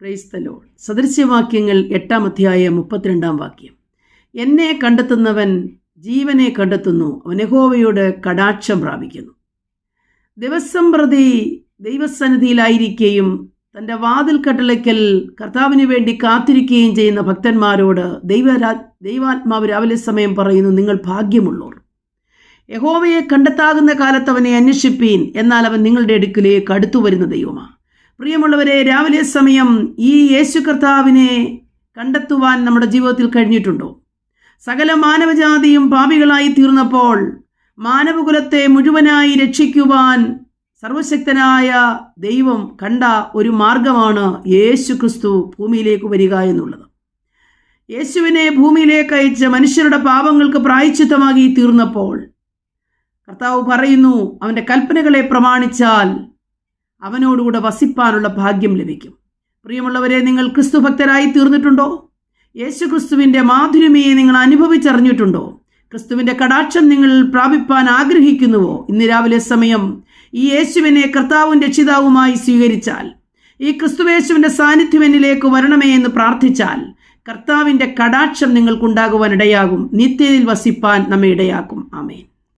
ക്രൈസ്തലോ സദൃശ്യവാക്യങ്ങൾ എട്ടാം അധ്യായം മുപ്പത്തിരണ്ടാം വാക്യം. എന്നെ കണ്ടെത്തുന്നവൻ ജീവനെ കണ്ടെത്തുന്നു അവനഹോവയോട് കടാക്ഷം പ്രാപിക്കുന്നു. ദിവസം പ്രതി ദൈവസന്നിധിയിലായിരിക്കുകയും തന്റെ വാതിൽ കട്ടളയ്ക്കൽ കർത്താവിന് വേണ്ടി കാത്തിരിക്കുകയും ചെയ്യുന്ന ഭക്തന്മാരോട് ദൈവരാ ദൈവാത്മാവ് രാവിലെ സമയം പറയുന്നു നിങ്ങൾ ഭാഗ്യമുള്ളവർ. യഹോവയെ കണ്ടെത്താകുന്ന കാലത്ത് അവനെ അന്വേഷിപ്പീൻ എന്നാൽ അവൻ നിങ്ങളുടെ അടുക്കിലേക്ക് അടുത്തു വരുന്ന ദൈവമാണ് പ്രിയമുള്ളവരെ രാവിലെ സമയം ഈ യേശു കർത്താവിനെ കണ്ടെത്തുവാൻ നമ്മുടെ ജീവിതത്തിൽ കഴിഞ്ഞിട്ടുണ്ടോ? സകല മാനവജാതിയും പാപികളായി തീർന്നപ്പോൾ മാനവകുലത്തെ മുഴുവനായി രക്ഷിക്കുവാൻ സർവശക്തനായ ദൈവം കണ്ട ഒരു മാർഗമാണ് യേശു ക്രിസ്തു ഭൂമിയിലേക്ക് വരിക എന്നുള്ളത്. യേശുവിനെ ഭൂമിയിലേക്ക് അയച്ച് മനുഷ്യരുടെ പാപങ്ങൾക്ക് പ്രായച്ചിത്തമാക്കി തീർന്നപ്പോൾ കർത്താവ് പറയുന്നു അവന്റെ കൽപ്പനകളെ പ്രമാണിച്ചാൽ അവനോടുകൂടെ വസിപ്പാനുള്ള ഭാഗ്യം ലഭിക്കും. പ്രിയമുള്ളവരെ നിങ്ങൾ ക്രിസ്തു ഭക്തരായി തീർന്നിട്ടുണ്ടോ? യേശു ക്രിസ്തുവിന്റെ മാധുര്യമയെ നിങ്ങൾ അനുഭവിച്ചറിഞ്ഞിട്ടുണ്ടോ? ക്രിസ്തുവിന്റെ കടാക്ഷം നിങ്ങൾ പ്രാപിപ്പാൻ ആഗ്രഹിക്കുന്നുവോ? ഇന്ന് രാവിലെ സമയം ഈ യേശുവിനെ കർത്താവും രക്ഷിതാവുമായി സ്വീകരിച്ചാൽ ഈ ക്രിസ്തുവേശുവിന്റെ സാന്നിധ്യം എന്നിലേക്ക് വരണമേ എന്ന് പ്രാർത്ഥിച്ചാൽ കർത്താവിന്റെ കടാക്ഷം നിങ്ങൾക്കുണ്ടാകുവാൻ ഇടയാകും. നിത്യതയിൽ വസിപ്പാൻ നമ്മെ ഇടയാക്കും. ആമേൻ.